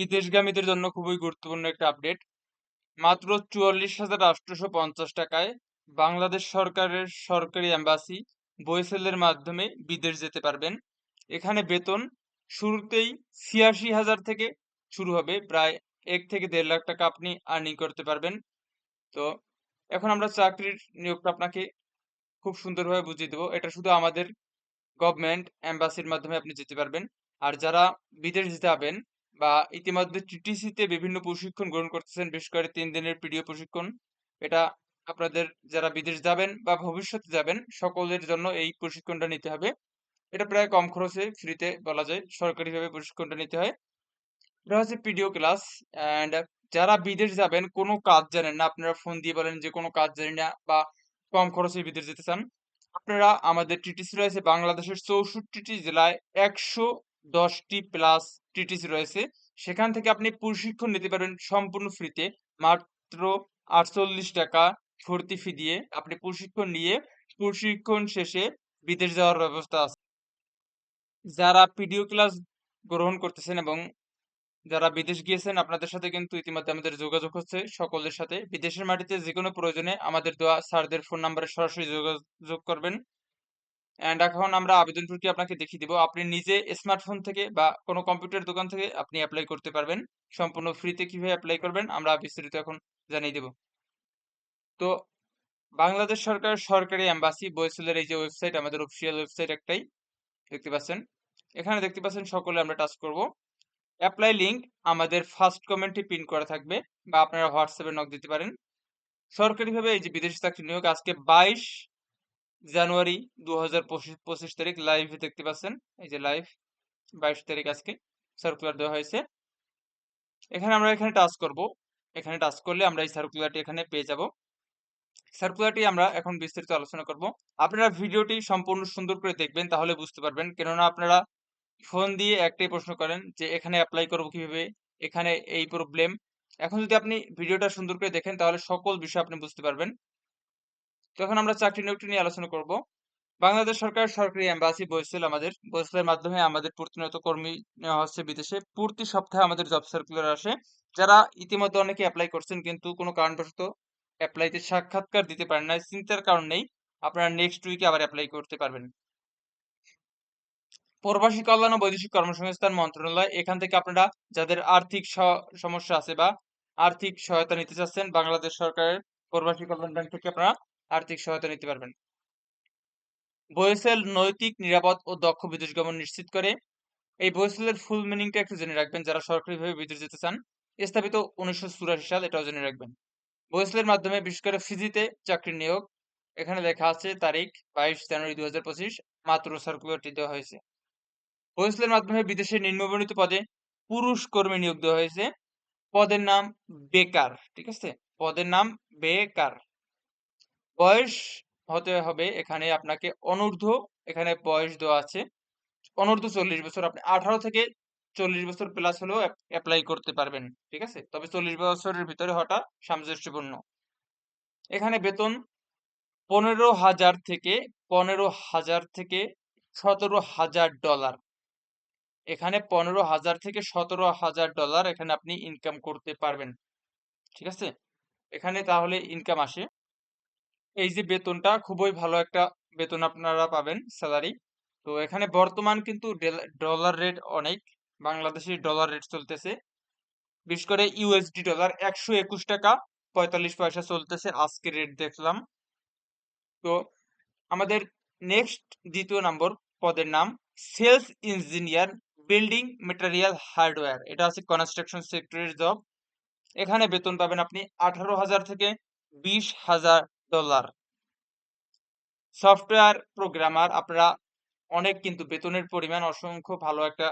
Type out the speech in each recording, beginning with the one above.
বিদেশগামীদের জন্য খুবই গুরুত্বপূর্ণ একটা আপডেট মাত্র চুয়াল্লিশ হাজার আটশোশো পঞ্চাশ টাকায় বাংলাদেশ সরকারের সরকারি অ্যাম্বাসি বইসেলের মাধ্যমে বিদেশ যেতে পারবেন। এখানে বেতন শুরুতেই ছিয়াশি হাজার থেকে শুরু হবে। প্রায় এক থেকে দেড় লাখ টাকা আপনি আর্নিং করতে পারবেন। তো এখন আমরা চাকরির নিয়োগটা আপনাকে খুব সুন্দরভাবে বুঝিয়ে দেবো। এটা শুধু আমাদের গভর্নমেন্ট অ্যাম্বাসির মাধ্যমে আপনি যেতে পারবেন। আর যারা বিদেশ যাবেন বা ইতিমধ্যে টিটিসিতে বিভিন্ন প্রশিক্ষণ গ্রহণ করতেছেন বিশেষ করে তিন দিনের পিডিও প্রশিক্ষণ। এটা আপনাদের যারা বিদেশ যাবেন বা ভবিষ্যতে যাবেন, সকলের জন্য এই প্রশিক্ষণটা নিতে হবে। এটা প্রায় কম খরচে ফ্রিতে বলা যায়, সরকারিভাবে প্রশিক্ষণটা নিতে হয়। এটা হচ্ছে পিডিও ক্লাস অ্যান্ড যারা বিদেশ যাবেন, কোনো কাজ জানেন না, আপনারা ফোন দিয়ে বলেন যে কোনো কাজ জানি না বা কম খরচে বিদেশ যেতে চান, আপনারা আমাদের টিটিসি রয়েছে বাংলাদেশের চৌষট্টিটি জেলায় একশো দশটি প্লাস টিটিসি রয়েছে। সেখান থেকে আপনি প্রশিক্ষণ নিতে পারবেন সম্পূর্ণ ফ্রিতে মাত্র আটচল্লিশ টাকা ভর্তি ফি দিয়ে আপনি প্রশিক্ষণ নিয়ে প্রশিক্ষণ শেষে বিদেশ যাওয়ার ব্যবস্থা আছে। যারা পিডিও ক্লাস গ্রহণ করতেছেন এবং যারা বিদেশ গিয়েছেন, আপনাদের সাথে কিন্তু ইতিমধ্যে আমাদের যোগাযোগ হচ্ছে। সকলের সাথে বিদেশের মাটিতে যে কোনো প্রয়োজনে আমাদের দেওয়া স্যারদের ফোন নাম্বারে সরাসরি যোগাযোগ করবেন। অ্যান্ড এখন আমরা আবেদন প্রক্রিয়া আপনাকে দেখিয়ে দিব। আপনি নিজে স্মার্টফোন থেকে বা কোনো কম্পিউটার দোকান থেকে আপনি অ্যাপ্লাই করতে পারবেন। সম্পূর্ণ ফ্রিতে কীভাবে অ্যাপ্লাই করবেন, আমরা বিস্তারিত এখন জানিয়ে দেব। তো বাংলাদেশ সরকার সরকারি অ্যাম্বাসি বইসেলের এই যে ওয়েবসাইট আমাদের অফিসিয়াল ওয়েবসাইট একটাই, দেখতে পাচ্ছেন? এখানে দেখতে পাচ্ছেন সকলে আমরা টাচ করব। অ্যাপ্লাই লিঙ্ক আমাদের ফার্স্ট কমেন্টে পিন করা থাকবে বা আপনারা হোয়াটসঅ্যাপে নক দিতে পারেন। সরকারিভাবে এই যে বিদেশি চাকরি নিয়োগ, আজকে বাইশ জানুয়ারি দু হাজার পঁচিশ তারিখ লাইভে দেখতে পাচ্ছেন। এই যে লাইভ বাইশ তারিখ আজকে সার্কুলার দেওয়া হয়েছে। এখানে আমরা এখানে টাচ করব। এখানে টাচ করলে আমরা এই সার্কুলারটি এখানে পেয়ে যাব। সার্কুলারটি আমরা এখন বিস্তারিত আলোচনা করব। আপনারা ভিডিওটি সম্পূর্ণ সুন্দর করে দেখবেন, তাহলে বুঝতে পারবেন। কেননা আপনারা ফোন দিয়ে একটাই প্রশ্ন করেন যে, এখানে অ্যাপ্লাই করব কীভাবে? এখানে এই প্রবলেম এখন যদি আপনি ভিডিওটা সুন্দর করে দেখেন, তাহলে সকল বিষয় আপনি বুঝতে পারবেন। তখন আমরা চাকরি নিয়োগটি নিয়ে আলোচনা করব। বাংলাদেশ সরকার সরকারি এম্বাসি বইসেল আমাদের। বইসেলের মাধ্যমে আমাদের প্রতিনিয়ত কর্মী নেওয়া হচ্ছে বিদেশে। প্রতি সপ্তাহে আমাদের জব সার্কুলার আসে। যারা ইতিমধ্যে অনেকে অ্যাপ্লাই করছেন কিন্তু কোনো কারণবশত অ্যাপ্লাইতে সাক্ষাৎকার দিতে পারেন না চিন্তার কারণ নেই। আপনারা নেক্সট উইকে আবার অ্যাপ্লাই করতে পারবেন। প্রবাসী কল্যাণ ও বৈদেশিক কর্মসংস্থান মন্ত্রণালয়, এখান থেকে আপনারা যাদের আর্থিক সমস্যা আছে বা আর্থিক সহায়তা নিতে চাচ্ছেন, বাংলাদেশ সরকারের প্রবাসী কল্যাণ ব্যাংক থেকে আপনারা আর্থিক সহায়তা নিতে পারবেন। বয়েসেল নৈতিক, নিরাপদ ও দক্ষ বিদেশ গমন নিশ্চিত করে। এই বয়েসেলের ফুল মিনিংটা একটু জেনে রাখবেন, যারা সরকারিভাবে বিদেশ যেতে চান। স্থাপিত উনিশশো চুরাশি সাল, এটাও জেনে রাখবেন। বয়েসেলের মাধ্যমে, বিশেষ করে ফিজিতে চাকরি নিয়োগ। এখানে লেখা আছে, তারিখ বাইশ জানুয়ারি দু হাজার পঁচিশ, মাত্র সার্কুলারটি দেওয়া হয়েছে। বয়েসেলের মাধ্যমে বিদেশে নিম্নবর্ণিত পদে পুরুষ কর্মী নিয়োগ দেওয়া হয়েছে। পদের নাম বেকার, ঠিক আছে? পদের নাম বেকার। বয়স হতে হবে এখানে আপনাকে অনূর্ধ্ব, এখানে বয়স দেওয়া আছে। অনূর্ধ্ব চল্লিশ বছর, আপনি আঠারো থেকে চল্লিশ বছর প্লাস হলেও অ্যাপ্লাই করতে পারবেন, ঠিক আছে? তবে চল্লিশ বছরের ভিতরে হওয়াটা সামঞ্জস্যপূর্ণ। এখানে বেতন পনেরো হাজার থেকে, পনেরো হাজার থেকে সতেরো হাজার ডলার এখানে পনেরো হাজার থেকে সতেরো হাজার ডলার এখানে আপনি ইনকাম করতে পারবেন, ঠিক আছে? এখানে তাহলে ইনকাম আসে। এই যে বেতনটা খুবই ভালো একটা বেতন আপনারা পাবেন স্যালারি তো এখানে বর্তমান কিন্তু ডলার রেট অনেক বাংলাদেশের ডলার রেট চলতেছে। বিশেষ করে ইউএসডি ডলার একশো একুশ টাকা পঁয়তাল্লিশ পয়সা চলতেছে আজকে রেট দেখলাম। তো আমাদের নেক্সট দ্বিতীয় নম্বর পদের নাম sales engineer building material hardware এটা আছে কনস্ট্রাকশন সেক্টরের জব এখানে বেতন পাবেন আপনি আঠারো হাজার থেকে বিশ হাজার ডলার সফটওয়্যার প্রোগ্রামার আপনারা অনেক কিন্তু বেতনের পরিমাণ অসংখ্য ভালো একটা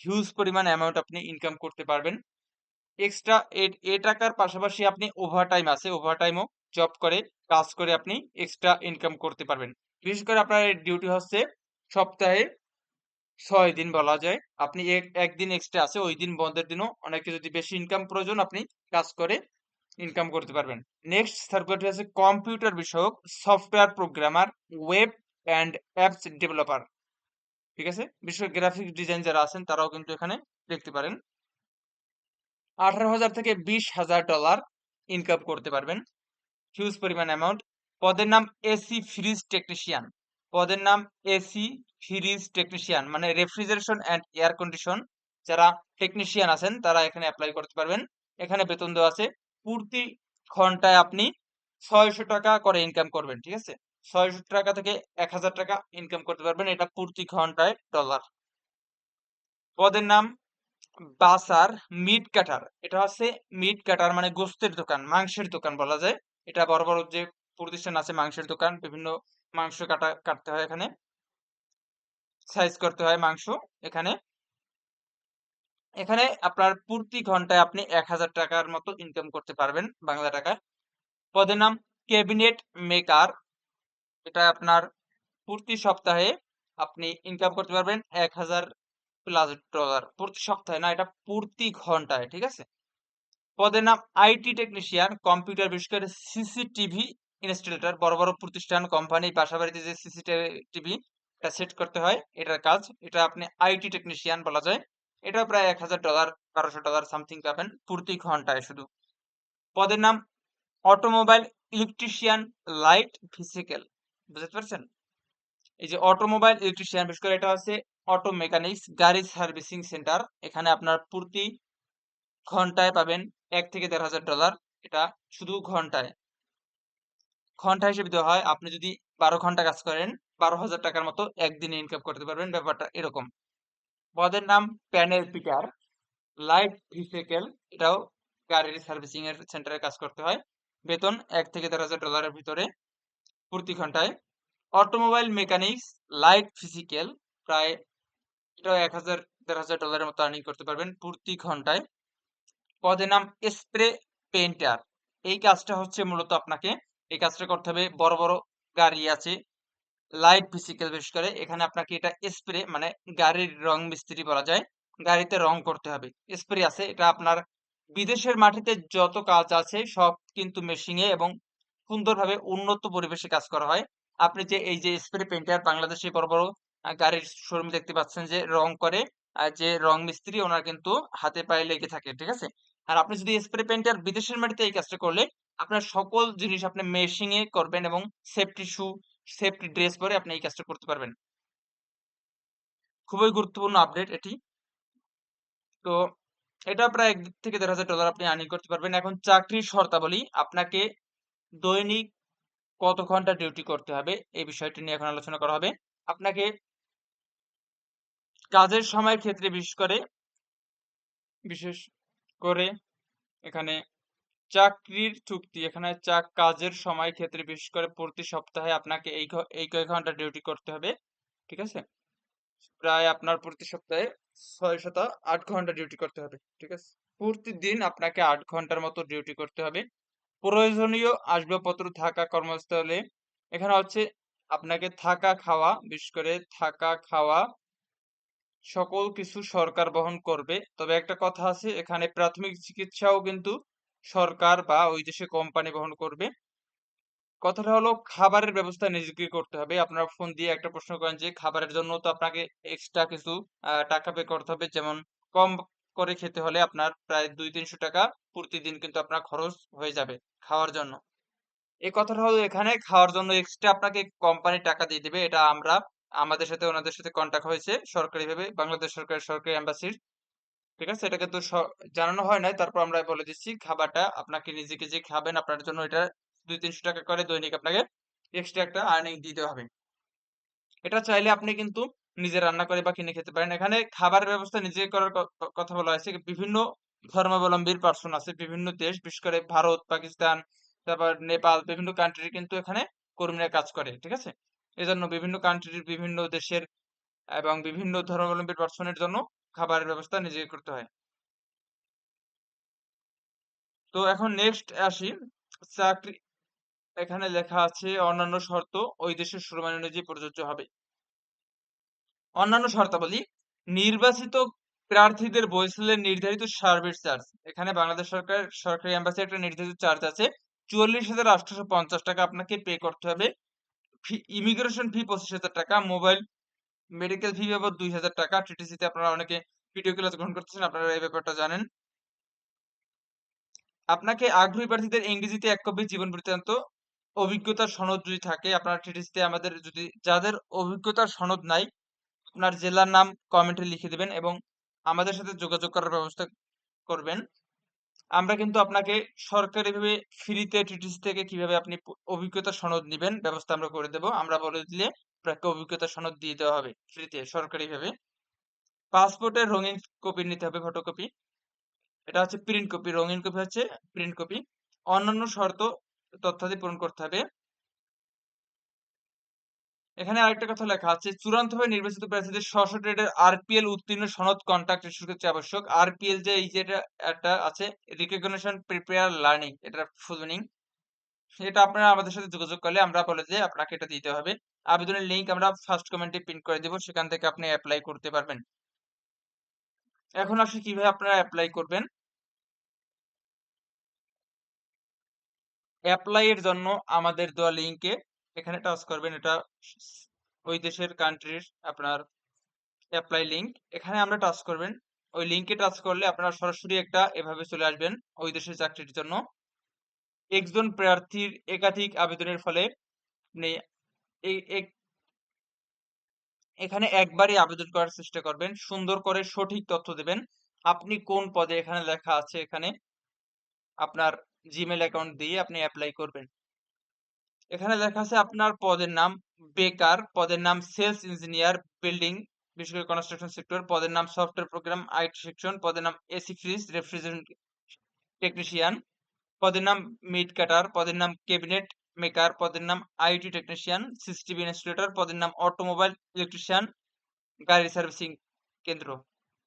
হিউজ পরিমাণ অ্যামাউন্ট আপনি ইনকাম করতে পারবেন। এক্সট্রা এ টাকার পাশাপাশি আপনি ওভারটাইম আছে ওভারটাইমও জব করে, কাজ করে আপনি এক্সট্রা ইনকাম করতে পারবেন। বিশেষ করে আপনার ডিউটি হচ্ছে সপ্তাহে ছয় দিন বলা যায়। আপনি একদিন এক্সট্রা আছে, ওই দিন বন্ধের দিনও অনেকে যদি বেশি ইনকাম প্রয়োজন আপনি কাজ করে ইনকাম করতে পারবেন। নেক্সট সার্কুলারটি আছে কম্পিউটার বিষয়ক software programmer web and apps developer ঠিক আছে? বিশেষ করে গ্রাফিক ডিজাইন যারা আছেন, তারাও কিন্তু এখানে দেখতে পারেন। আঠারো হাজার থেকে বিশ হাজার ডলার ইনকাম করতে পারবেন। হিউজ পরিমাণ অ্যামাউন্ট পদের নাম এসি ফ্রিজ টেকনিশিয়ান পদের নাম এসি ফ্রিজ টেকনিশিয়ান মানে রেফ্রিজারেশন অ্যান্ড এয়ার কন্ডিশন যারা টেকনিশিয়ান আছেন, তারা এখানে অ্যাপ্লাই করতে পারবেন। এখানে বেতন দেওয়া আছে প্রতি ঘন্টায় আপনি ছয়শো টাকা করে ইনকাম করবেন, ঠিক আছে? ছয়শো টাকা থেকে এক হাজার টাকা ইনকাম করতে পারবেন এটা প্রতি ঘন্টায় ডলার পদের নাম বাসার মিট কাটার এটা হচ্ছে মিট কাটার মানে গোস্তের দোকান, মাংসের দোকান বলা যায়। এটা বড় বড় যে প্রতিষ্ঠান আছে, মাংসের দোকান, বিভিন্ন মাংস কাটা, কাটতে হয় এখানে। সাইজ করতে হয় মাংস এখানে। এখানে আপনার প্রতি ঘন্টায় আপনি এক হাজার টাকার মতো ইনকাম করতে পারবেন বাংলা টাকায়। পদের নাম ক্যাবিনেট মেকার এটা আপনার প্রতি সপ্তাহে আপনি ইনকাম করতে পারবেন এক হাজার প্লাস ডলার প্রতি সপ্তাহে, না, এটা প্রতি ঘন্টায়, ঠিক আছে? পদের নাম আইটি টেকনিশিয়ান কম্পিউটার বিশেষ করে সিসিটিভি ইনস্টলেটর বড় বড় প্রতিষ্ঠান কোম্পানি বাসা বাড়িতে যে সিসিটিভি এটা সেট করতে হয়, এটার কাজ, এটা আপনি আইটি টেকনিশিয়ান বলা যায়। এটা প্রায় এক হাজার ডলার বারোশো ডলার সামথিং পাবেন প্রতি ঘন্টায় শুধু। পদের নাম অটোমোবাইল ইলেকট্রিশিয়ান লাইট ফিজিক্যাল বুঝতে পারছেন? এই যে অটোমোবাইল ইলেকট্রিশিয়ান বিশেষ করে এটা হচ্ছে অটো মেকানিক্স গাড়ি সার্ভিসিং সেন্টার এখানে আপনার প্রতি ঘন্টায় পাবেন এক থেকে দেড় হাজার ডলার এটা শুধু ঘন্টায়। ঘণ্টা হিসেবে দেওয়া হয়, আপনি যদি বারো ঘণ্টা কাজ করেন, বারো হাজার টাকার মতো একদিনে ইনকাম করতে পারবেন, ব্যাপারটা এরকম। পদের নাম প্যানেল পিটার। লাইট ভিসেকেল, এটাও গাড়ির সার্ভিসিং এর সেন্টারে কাজ করতে হয়। বেতন এক থেকে দেড় হাজার ডলারের ভিতরে প্রতি ঘন্টায়। অটোমোবাইল মেকানিক্স, লাইট ফিজিক্যাল প্রায় এটাও এক হাজার দেড় হাজার ডলারের মতো আর্নিং করতে পারবেন প্রতি ঘন্টায়। পদের নাম স্প্রে পেন্টার এই কাজটা হচ্ছে মূলত আপনাকে, এই কাজটা করতে হবে বড় বড় গাড়ি আছে লাইট ফিজিক্যাল বিশেষ করে। এখানে আপনাকে এটা স্প্রে মানে গাড়ির রং মিস্ত্রি বলা যায়। গাড়িতে রং করতে হবে। স্প্রে আছে। এটা আপনার বিদেশের মাটিতে যত কাজ আছে, সব কিন্তু মেশিনে এবং সুন্দরভাবে উন্নত পরিবেশে কাজ করা হয়। আপনি যে এই যে স্প্রে পেন্টার বাংলাদেশে বড় বড় গাড়ির শোরুম দেখতে পাচ্ছেন যে রং করে, আর যে রং মিস্ত্রি ওনার কিন্তু হাতে পায়ে লেগে থাকে, ঠিক আছে? আর আপনি যদি স্প্রে পেন্টার বিদেশের মাটিতে এই কাজটা করলে, আপনার সকল জিনিস আপনি মেশিং এ করবেন এবং সেফটি শু সেফটি ড্রেস পরে আপনি এই কাজটা করতে পারবেন। খুবই গুরুত্বপূর্ণ আপডেট এটি। তো এটা প্রায় এক থেকে দেড় হাজার ডলার আপনি আর্নিং করতে পারবেন। এখন চাকরির শর্তাবলী, আপনাকে দৈনিক কত ঘণ্টা ডিউটি করতে হবে, এই বিষয়টি নিয়ে এখন আলোচনা করা হবে। আপনাকে কাজের সময়ের ক্ষেত্রে বিশেষ করে বিশেষ করে এখানে চাকরির চুক্তি, এখানে চাক কাজের সময় ক্ষেত্রে বিশেষ করে প্রতি সপ্তাহে আপনাকে এই এই কয়েক ঘণ্টা ডিউটি করতে হবে, ঠিক আছে? প্রায় আপনার প্রতি সপ্তাহে ছয় শত আট ঘণ্টা ডিউটি করতে হবে, ঠিক আছে? প্রতিদিন আপনাকে আট ঘণ্টার মতো ডিউটি করতে হবে। প্রয়োজনীয় আসবাবপত্র থাকা কর্মস্থলে, এখানে হচ্ছে আপনাকে থাকা খাওয়া, বিশেষ করে থাকা খাওয়া সকল কিছু সরকার বহন করবে। তবে একটা কথা আছে, এখানে প্রাথমিক চিকিৎসাও কিন্তু সরকার বা ওই দেশে কোম্পানি বহন করবে। কথাটা হলো খাবারের ব্যবস্থা নিজেকে করতে হবে। আপনারা ফোন দিয়ে একটা প্রশ্ন করেন যে, খাবারের জন্য তো আপনাকে এক্সট্রা কিছু টাকা পে করতে হবে। যেমন কম করে খেতে হলে আপনার প্রায় দুই তিনশো টাকা প্রতিদিন কিন্তু আপনার খরচ হয়ে যাবে খাওয়ার জন্য। এই কথাটা হলো এখানে খাওয়ার জন্য এক্সট্রা আপনাকে কোম্পানি টাকা দিয়ে দিবে। এটা আমরা আমাদের সাথে, ওনাদের সাথে কন্ট্যাক্ট হয়েছে সরকারিভাবে, বাংলাদেশ সরকারের সরকারি এম্বাসির ঠিক আছে? এটা কিন্তু জানানো হয় নাই। তারপর আমরা বলে দিচ্ছি, খাবারটা আপনাকে নিজেকে যে খাবেন, আপনার জন্য এটা দুই তিনশো টাকা করে দৈনিক আপনাকে এক্সট্রা একটা আর্নিং দিতে হবে। এটা চাইলে আপনি কিন্তু নিজে রান্না করে বা কিনে খেতে পারেন। এখানে খাবারের ব্যবস্থা নিজে করার কথা বলা হয়েছে বিভিন্ন ধর্মাবলম্বীর পার্সন আছে, বিভিন্ন দেশ, বিশেষ করে ভারত, পাকিস্তান, তারপর নেপাল, বিভিন্ন কান্ট্রি কিন্তু এখানে কর্মীরা কাজ করে, ঠিক আছে? এজন্য বিভিন্ন কান্ট্রির বিভিন্ন দেশের এবং বিভিন্ন ধর্মাবলম্বীর পার্সনের জন্য খাবারের ব্যবস্থা নিজে করতে হয়। তো এখন নেক্সট আসি। চাকরি, এখানে লেখা আছে অন্যান্য শর্ত ওই দেশের শ্রম অনুযায়ী প্রযোজ্য হবে। অন্যান্য শর্তাবলী, নির্বাচিত প্রার্থীদের বৈশালের নির্ধারিত সার্ভিস চার্জ এখানে বাংলাদেশ সরকার, সরকারি এম্বাসি একটা নির্ধারিত চার্জ আছে। চুয়াল্লিশ হাজার আটশোশো পঞ্চাশ টাকা আপনাকে পে করতে হবে। ইমিগ্রেশন ফি পঁচিশ হাজার টাকা মোবাইল মেডিকেল ফি বাবদ দুই হাজার টাকা। টিটিসিতে আপনারা অনেকে ভিডিও ক্লাস গ্রহণ করতেছেন, আপনারা এই ব্যাপারটা জানেন। আপনাকে আগ্রহী প্রার্থীদের ইংরেজিতে এক কপি জীবন বৃত্তান্ত অভিজ্ঞতার সনদ যদি থাকে, আপনার টিটিসিতে আমাদের যদি, যাদের অভিজ্ঞতার সনদ নাই, আপনার জেলার নাম কমেন্টে লিখে দেবেন এবং আমাদের সাথে যোগাযোগ করার ব্যবস্থা করবেন। আমরা কিন্তু আপনাকে সরকারিভাবে ফ্রিতে টিটিসি থেকে কীভাবে আপনি অভিজ্ঞতা সনদ নেবেন, ব্যবস্থা আমরা করে দেব। আমরা বলে দিলে আপনাকে অভিজ্ঞতা সনদ দিয়ে দেওয়া হবে। ফ্রিতে সরকারিভাবে। পাসপোর্টের রঙিন কপি নিতে হবে ফটোকপি এটা হচ্ছে প্রিন্ট কপি রঙিন কপি হচ্ছে প্রিন্ট কপি অন্যান্য শর্ত তথ্যাদি পূরণ করতে হবে। এখানে আরেকটা কথা লেখা আছে, চূড়ান্তভাবে নির্বাচিত প্রার্থীদের স্ব ট্রেডের আরপিএল উত্তীর্ণ সনদ কন্ট্রাক্ট ইস্যু করতে আবশ্যক। আরপিএল যে, এই যেটা একটা আছে রিকগনিশন প্রিপেয়ার লার্নিং এটা ফুল মিনিং এটা আপনারা আমাদের সাথে যোগাযোগ করলে আমরা বলে যে আপনাকে এটা দিতে হবে। আবেদনের লিংক আমরা ফার্স্ট কমেন্টে প্রিন্ট করে দেব, সেখান থেকে আপনি অ্যাপ্লাই করতে পারবেন। এখন আসলে কীভাবে আপনারা অ্যাপ্লাই করবেন। অ্যাপ্লাই এর জন্য আমাদের দেওয়া লিংকে এখানে টাচ করবেন এটা ওই দেশের কান্ট্রির আপনার অ্যাপ্লাই লিংক এখানে আমরা টাচ করবেন। ওই লিংকে টাচ করলে আপনারা সরাসরি একটা এভাবে চলে আসবেন ওই দেশের চাকরির জন্য। একজন প্রার্থীর একাধিক আবেদনের ফলে আপনি এখানে একবারই আবেদন করার চেষ্টা করবেন। সুন্দর করে সঠিক তথ্য দেবেন। আপনি কোন পদে এখানে লেখা আছে এখানে? আপনার জিমেল অ্যাকাউন্ট দিয়ে আপনি অ্যাপ্লাই করবেন। এখানে লেখা আছে আপনার পদের নাম বেকার, পদের নাম সেলস ইঞ্জিনিয়ার বিল্ডিং বিশেষ করে কনস্ট্রাকশন সেক্টর পদের নাম সফটওয়্যার প্রোগ্রাম আইটি সেকশন পদের নাম এসি ফ্রিজ রেফ্রিজারেন্ট টেকনিশিয়ান পদের নাম মিড কাটার পদের নাম ক্যাবিনেট মেকার পদের নাম আইটি টেকনিশিয়ান সিসিটিভি ইনস্টলেটর পদের নাম অটোমোবাইল ইলেকট্রিশিয়ান গাড়ি সার্ভিসিং কেন্দ্র।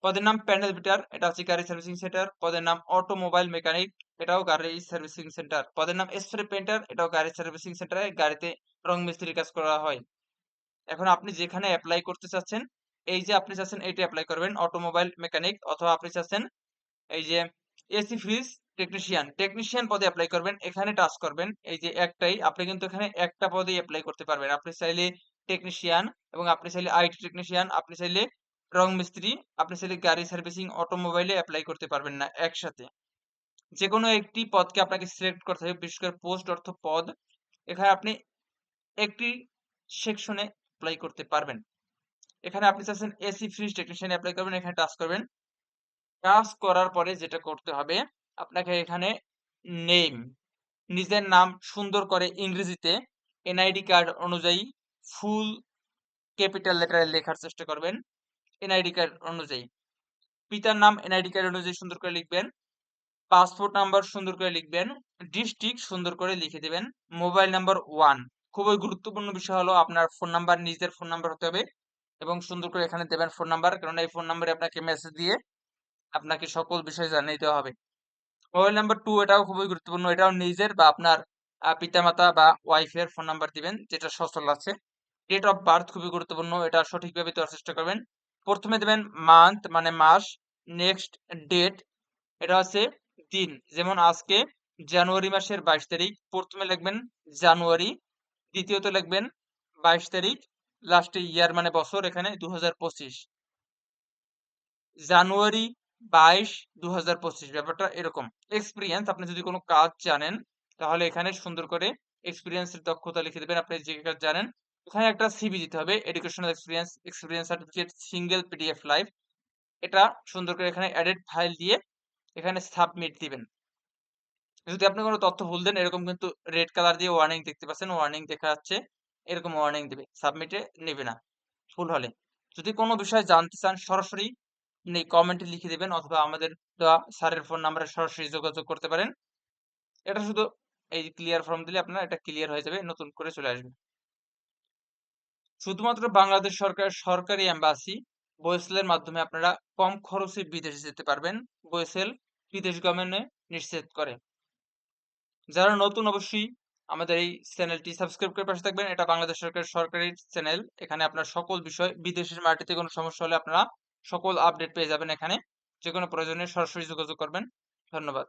পদের নাম প্যানেল বিটার এটা হচ্ছে গাড়ি সার্ভিসিং সেন্টার পদের নাম অটোমোবাইল মেকানিক এটাও গাড়ি সার্ভিসিং সেন্টার পদের নাম স্প্রে পেন্টার এটাও গাড়ি সার্ভিসিং সেন্টারে গাড়িতে রং মিস্ত্রির কাজ করা হয়। এখন আপনি যেখানে অ্যাপ্লাই করতে চাচ্ছেন, এই যে আপনি চাচ্ছেন, এইটা অ্যাপ্লাই করবেন। অটোমোবাইল মেকানিক অথবা আপনি চাচ্ছেন, এই যে এসি ফ্রিজ টেকনিশিয়ান টেকনিশিয়ান পদে অ্যাপ্লাই করবেন। এখানে টাচ করবেন। এই যে একটাই, আপনি কিন্তু এখানে একটা পদেই অ্যাপ্লাই করতে পারবেন। আপনি চাইলে টেকনিশিয়ান এবং আপনি চাইলে আইটি টেকনিশিয়ান আপনি চাইলে রং মিস্ত্রি, আপনি চাইলে গাড়ি সার্ভিসিং অটোমোবাইলে অ্যাপ্লাই করতে পারবেন না একসাথে। যে কোনো একটি পদকে আপনাকে সিলেক্ট করতে হবে, বিশেষ করে পোস্ট অর্থ পদ। এখানে আপনি একটি সেকশনে অ্যাপ্লাই করতে পারবেন। এখানে আপনি চাচ্ছেন এসি ফ্রিজ টেকনিশিয়ান অ্যাপ্লাই করবেন। এখানে টাচ করবেন। টাচ করার পরে যেটা করতে হবে, আপনাকে এখানে নেম নিজের নাম সুন্দর করে ইংরেজিতে এনআইডি কার্ড অনুযায়ী ফুল ক্যাপিটাল লেটারে লেখার চেষ্টা করবেন এনআইডি কার্ড অনুযায়ী। পিতার নাম এনআইডি কার্ড অনুযায়ী সুন্দর করে লিখবেন পাসপোর্ট নাম্বার সুন্দর করে লিখবেন ডিস্ট্রিক্ট সুন্দর করে লিখে দেবেন মোবাইল নাম্বার ওয়ান খুবই গুরুত্বপূর্ণ বিষয় হলো আপনার ফোন নাম্বার নিজের ফোন নাম্বার হতে হবে এবং সুন্দর করে এখানে দেবেন ফোন নাম্বার কারণ এই ফোন নাম্বারে আপনাকে মেসেজ দিয়ে আপনাকে সকল বিষয় জানিয়ে দেওয়া হবে। মোবাইল নাম্বার টু এটাও খুবই গুরুত্বপূর্ণ। এটাও নিজের বা আপনার পিতামাতা বা ওয়াইফের ফোন নাম্বার দিবেন, যেটা সচল আছে। ডেট অফ বার্থ খুবই গুরুত্বপূর্ণ, এটা সঠিকভাবে দেওয়ার চেষ্টা করবেন। প্রথমে দেবেন মান্থ মানে মাস নেক্সট ডেট এটা হচ্ছে দিন। যেমন আজকে জানুয়ারি মাসের বাইশ তারিখ, প্রথমে লিখবেন জানুয়ারি, দ্বিতীয়ত লিখবেন বাইশ তারিখ লাস্টে ইয়ার মানে বছর এখানে দু হাজার পঁচিশ। জানুয়ারি বাইশ দু হাজার পঁচিশ, ব্যাপারটা এরকম। এক্সপিরিয়েন্স আপনি যদি কোনো কাজ জানেন, তাহলে এখানে সুন্দর করে এক্সপিরিয়েন্সের দক্ষতা লিখে দেবেন। আপনি যে কাজ জানেন এখানে একটা সিভি দিতে হবে educational experience experience certificate single PDF live এটা সুন্দর করে এখানে এডিট ফাইল দিয়ে এখানে সাবমিট দিবেন। যদি আপনি কোনো তথ্য ভুল দেন, এরকম কিন্তু রেড কালার দিয়ে ওয়ার্নিং দেখতে পাচ্ছেন ওয়ার্নিং দেখা যাচ্ছে, এরকম ওয়ার্নিং দেবে। সাবমিটে নেবে না, ভুল হলে। যদি কোনো বিষয় জানতে চান, সরাসরি কমেন্টে লিখে দেবেন অথবা আমাদের স্যারের ফোন নাম্বারে সরাসরি যোগাযোগ করতে পারেন। এটা শুধু এই ক্লিয়ার ফর্ম দিলে আপনার এটা ক্লিয়ার হয়ে যাবে, নতুন করে চলে আসবে। শুধুমাত্র বাংলাদেশ সরকারের সরকারি এম্বাসি বয়েসেলের মাধ্যমে আপনারা কম খরচে বিদেশে যেতে পারবেন। বয়েসেল বিদেশ গমনে নিশ্চিত করে। যারা নতুন অবশ্যই আমাদের এই চ্যানেলটি সাবস্ক্রাইব করে পাশে থাকবেন। এটা বাংলাদেশ সরকারের সরকারি চ্যানেল এখানে আপনার সকল বিষয়, বিদেশের মাটিতে কোনো সমস্যা হলে আপনারা সকল আপডেট পেয়ে যাবেন এখানে। যে কোনো প্রয়োজনে সরাসরি যোগাযোগ করবেন। ধন্যবাদ।